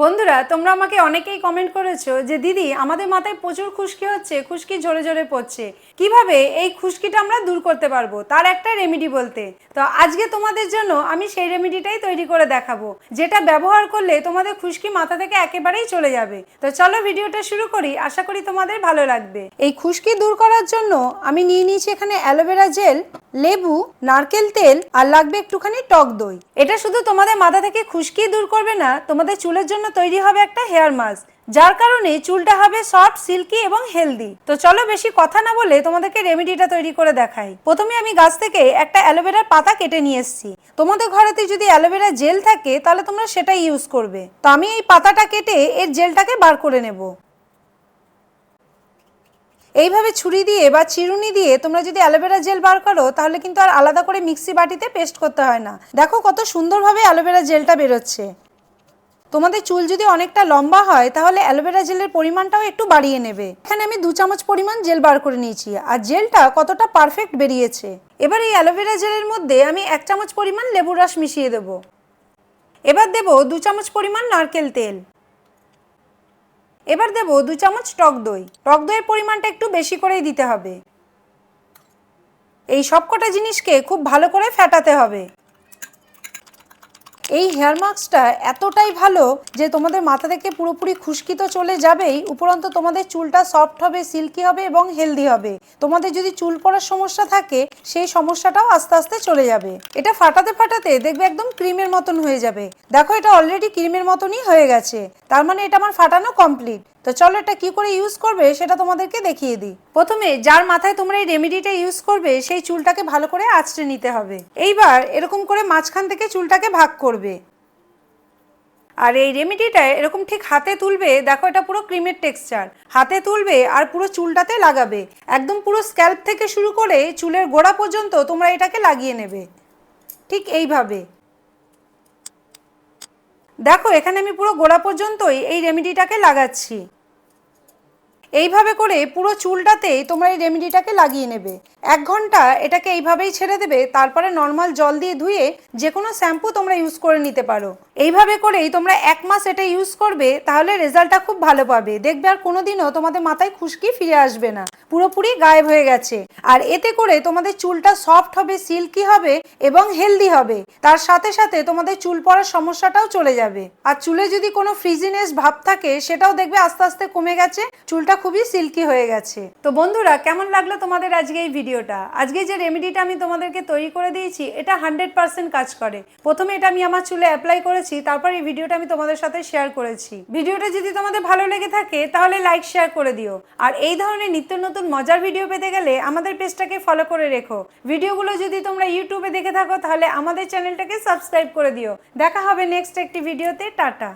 বন্ধুরা, তোমরা আমাকে অনেকেই কমেন্ট করেছ যে, দিদি, আমাদের মাথায় প্রচুর খুশকি হচ্ছে, খুশকি জোরে জোরে পড়ছে। কীভাবে এই খুশকিটা আমরা দূর করতে পারব? তার একটা রেমেডি বলতে। তো আজকে তোমাদের জন্য আমি সেই রেমেডিটাই তৈরি করে দেখাবো, যেটা ব্যবহার করলে তোমাদের খুশকি মাথা থেকে একেবারেই চলে যাবে। তো চলো ভিডিওটা শুরু করি, আশা করি তোমাদের ভালো লাগবে। এই খুশকি দূর করার জন্য আমি নিয়ে নিয়েছি এখানে অ্যালোভেরা জেল, লেবু, নারকেল তেল আর লাগবে একটুখানি টক দই। এটা শুধু তোমাদের মাথা থেকে খুশকি দূর করবে না, তোমাদের চুলের জন্য তৈরি হবে একটা হেয়ার মাস্ক, যার কারণে চুলটা হবে সফট, সিল্কি এবং হেলদি। তো চলো বেশি কথা না বলে তোমাদেরকে রেমেডিটা তৈরি করে দেখাই। প্রথমে আমি গাছ থেকে একটা অ্যালোভেরার পাতা কেটে নিয়ে এসেছি। তোমাদের ঘরেতে যদি অ্যালোভেরা জেল থাকে, তাহলে তোমরা সেটাই ইউজ করবে। তো আমি এই পাতাটা কেটে এর জেলটাকে বার করে নেব। এইভাবে ছুরি দিয়ে বা চিরুনি দিয়ে তোমরা যদি অ্যালোভেরা জেল বার করো, তাহলে কিন্তু আর আলাদা করে মিক্সি বাটিতে পেস্ট করতে হয় না। দেখো কত সুন্দরভাবে অ্যালোভেরা জেলটা বেরোচ্ছে। তোমাদের চুল যদি অনেকটা লম্বা হয়, তাহলে অ্যালোভেরা জেলের পরিমাণটাও একটু বাড়িয়ে নেবে। এখানে আমি দু চামচ পরিমাণ জেল বার করে নিয়েছি, আর জেলটা কতটা পারফেক্ট বেরিয়েছে। এবার এই অ্যালোভেরা জেলের মধ্যে আমি এক চামচ পরিমাণ লেবুর রস মিশিয়ে দেবো। এবার দেবো দু চামচ পরিমাণ নারকেল তেল। এবার দেবো দু চামচ টক দই। টক দইয়ের পরিমাণটা একটু বেশি করেই দিতে হবে। এই সবকটা জিনিসকে খুব ভালো করে ফেটাতে হবে। এই হেয়ার মাস্কটা এতটাই ভালো যে তোমাদের মাথা থেকে পুরোপুরি খুশকি তো চলে যাবেই, উপরন্ত তোমাদের চুলটা সফট হবে সিল্কি হবে এবং হেলদি হবে। তোমাদের যদি চুল পড়ার সমস্যা থাকে, সেই সমস্যাটাও আস্তে আস্তে চলে যাবে। এটা ফাটাতে ফাটাতে দেখবে একদম ক্রিমের মতন হয়ে যাবে। দেখো এটা অলরেডি ক্রিমের মতনই হয়ে গেছে। তার মানে এটা আমার ফাটানো কমপ্লিট তো চলো এটা কি করে ইউজ করবে সেটা তোমাদেরকে দেখিয়ে দিই। প্রথমে যার মাথায় তোমরা এই রেমেডিটা ইউজ করবে, সেই চুলটাকে ভালো করে আঁচড়ে নিতে হবে। এইবার এরকম করে মাঝখান থেকে চুলটাকে ভাগ করবে। আর এই রেমেডিটা এরকম ঠিক হাতে তুলবে, দেখো এটা পুরো ক্রিমের টেক্সচার হাতে তুলবে আর পুরো চুলটাতে লাগাবে। একদম পুরো স্ক্যাল্প থেকে শুরু করে চুলের গোড়া পর্যন্ত তোমরা এটাকে লাগিয়ে নেবে। ঠিক এইভাবে। দেখো এখানে আমি পুরো গোড়া পর্যন্তই এই রেমেডিটাকে লাগাচ্ছি। এইভাবে করে পুরো চুলটাতেই তোমরা এই রেমেডিটাকে লাগিয়ে নেবে। এক ঘণ্টা এটাকে এইভাবেই ছেড়ে দেবে, তারপরে নর্মাল জল দিয়ে ধুয়ে যে কোনো শ্যাম্পু তোমরা ইউজ করে নিতে পারো। এইভাবে করেই তোমরা এক মাস এটা ইউজ করবে, তাহলে রেজাল্টটা খুব ভালো পাবে। দেখবে আর কোনোদিনও তোমাদের মাথায় খুশকি ফিরে আসবে না। পুরোপুরি গায়েব হয়ে গেছে। আর এতে করে তোমাদের চুলটা সফট হবে সিল্কি হবে এবং হেলদি হবে। তার সাথে সাথে তোমাদের চুল পড়ার সমস্যাটাও চলে যাবে। আর চুলে যদি কোনো ফ্রিজিনেস ভাব থাকে, সেটাও দেখবে আস্তে আস্তে কমে গেছে। চুলটা খুবই সিল্কি হয়ে গেছে। তো বন্ধুরা, কেমন লাগল তোমাদের আজকে এই ভিডিওটা? আজকে যে রেমেডিটা আমি তোমাদেরকে তৈরি করে দিয়েছি, এটা হান্ড্রেড পার্সেন্ট কাজ করে। প্রথমে এটা আমি আমার চুলে অ্যাপ্লাই করেছি, তারপর এই ভিডিওটা আমি তোমাদের সাথে শেয়ার করেছি। ভিডিওটা যদি তোমাদের ভালো লেগে থাকে, তাহলে লাইক শেয়ার করে দিও। আর এই ধরনের নিত্য নতুন মজার ভিডিও পেতে গেলে আমাদের পেজটাকে ফলো করে রেখো। ভিডিওগুলো যদি তোমরা ইউটিউবে দেখে থাকো, তাহলে আমাদের চ্যানেলটাকে সাবস্ক্রাইব করে দিও। দেখা হবে নেক্সট একটি ভিডিওতে টাটা।